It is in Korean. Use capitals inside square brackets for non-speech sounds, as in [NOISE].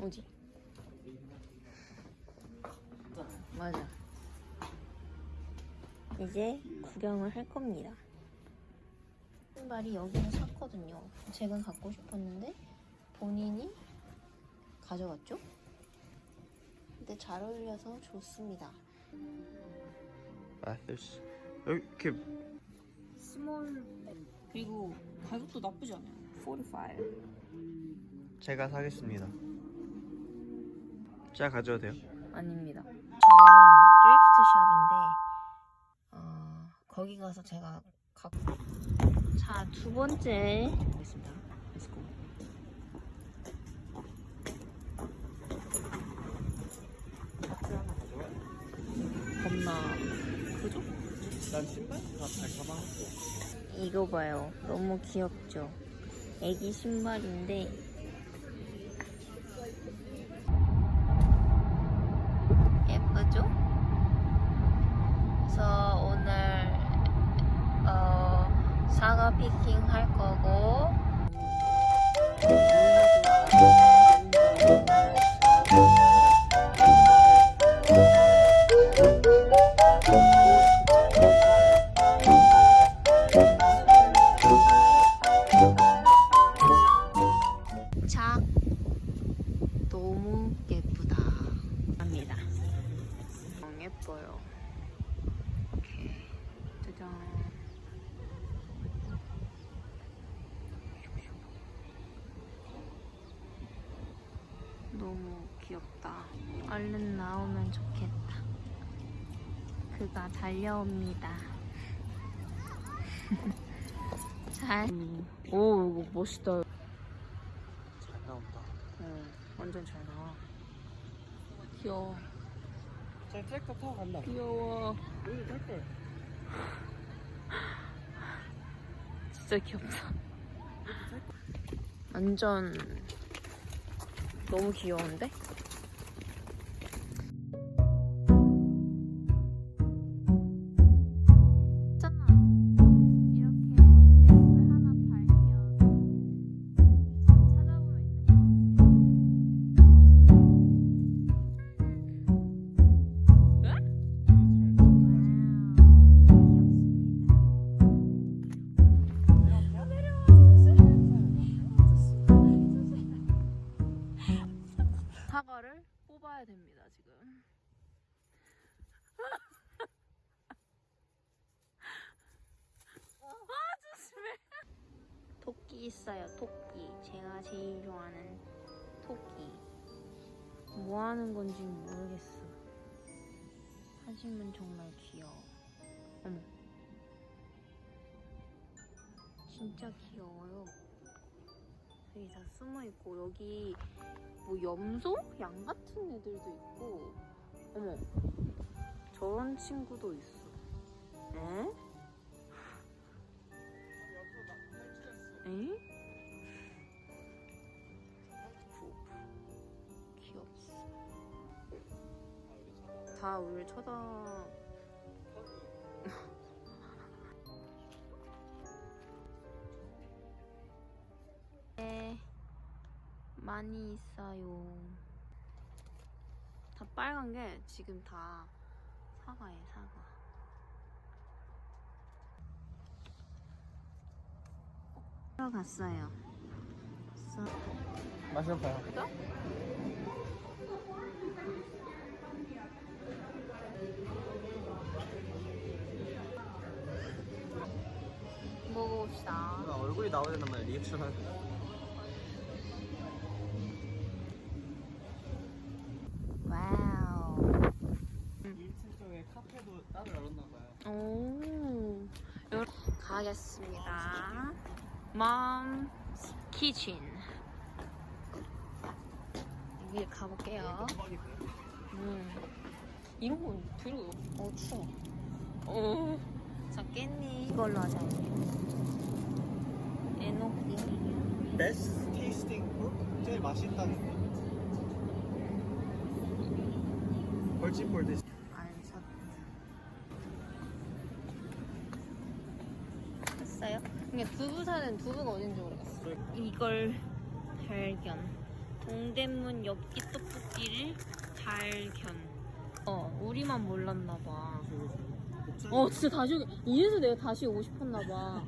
어디? 맞아. 이제 구경을 할 겁니다. 신발이 여기서 샀거든요. 제가 갖고 싶었는데 본인이 가져갔죠? 근데 잘 어울려서 좋습니다. 여기 이렇게 스몰 그리고 가격도 나쁘지 않아요. 45. 제가 사겠습니다. 제가 가져도 돼요? 아닙니다. 저는 드리프트 샵인데 어, 거기 가서 제가 갖고 자, 두 번째 하겠습니다. Let's go. 겁나 그죠? 난 신발 다잘 가방. 이거 봐요. 너무 귀엽죠? 애기 신발인데 예쁘죠? 그래서 오늘 어, 사과 피킹 할 거고 예쁘다. 합니다. 너무 예뻐요. 이렇게 짜잔. 너무 귀엽다. 얼른 나오면 좋겠다. 그가 달려옵니다. [LAUGHS] 잘. 오, 이거 멋있다. 잘 나온다. 응, 완전 잘 나와. 귀여워. 저 트랙터 타고 간다. 귀여워. 여기 탈 걸. [LAUGHS] 진짜 귀엽다. 완전 너무 귀여운데? 사과를 뽑아야 됩니다 지금. 아 조심해. 토끼 있어요 토끼. 제가 제일 좋아하는 토끼. 뭐 하는 건지 모르겠어. 하지만 정말 귀여워. 어머. 진짜 귀여워요. 여기 다 숨어 있고 여기 뭐 염소? 양 같은 애들도 있고 어머 저런 친구도 있어 에? 에? 귀엽어 다 우리를 쳐다 많이 있어요. 다 빨간 게 지금 다 사과예요, 사과. 들어갔어요. 마셔봐요. 먹어봅시다. 누나 얼굴이 나와야 된단 말이야 리액션 할. 와우. 1층 쪽에 봐요. 오. 요- 가겠습니다. 맘 키친. 여기 가볼게요. 음. 이런 건 들어. 어, 추워. 어. 자, 깻잎 이걸로 하자. 에노키. 베스트 테이스팅 푸드? 제일 맛있다는 거. 벌집벌집. 알 근데 두부 사는 두부가 어딘지 모르겠어. 이걸 발견. 동대문 엽기 떡볶이를 발견. 어, 우리만 몰랐나 봐. 어, 진짜 다시 오기. 이래서 내가 다시 오고 싶었나 봐.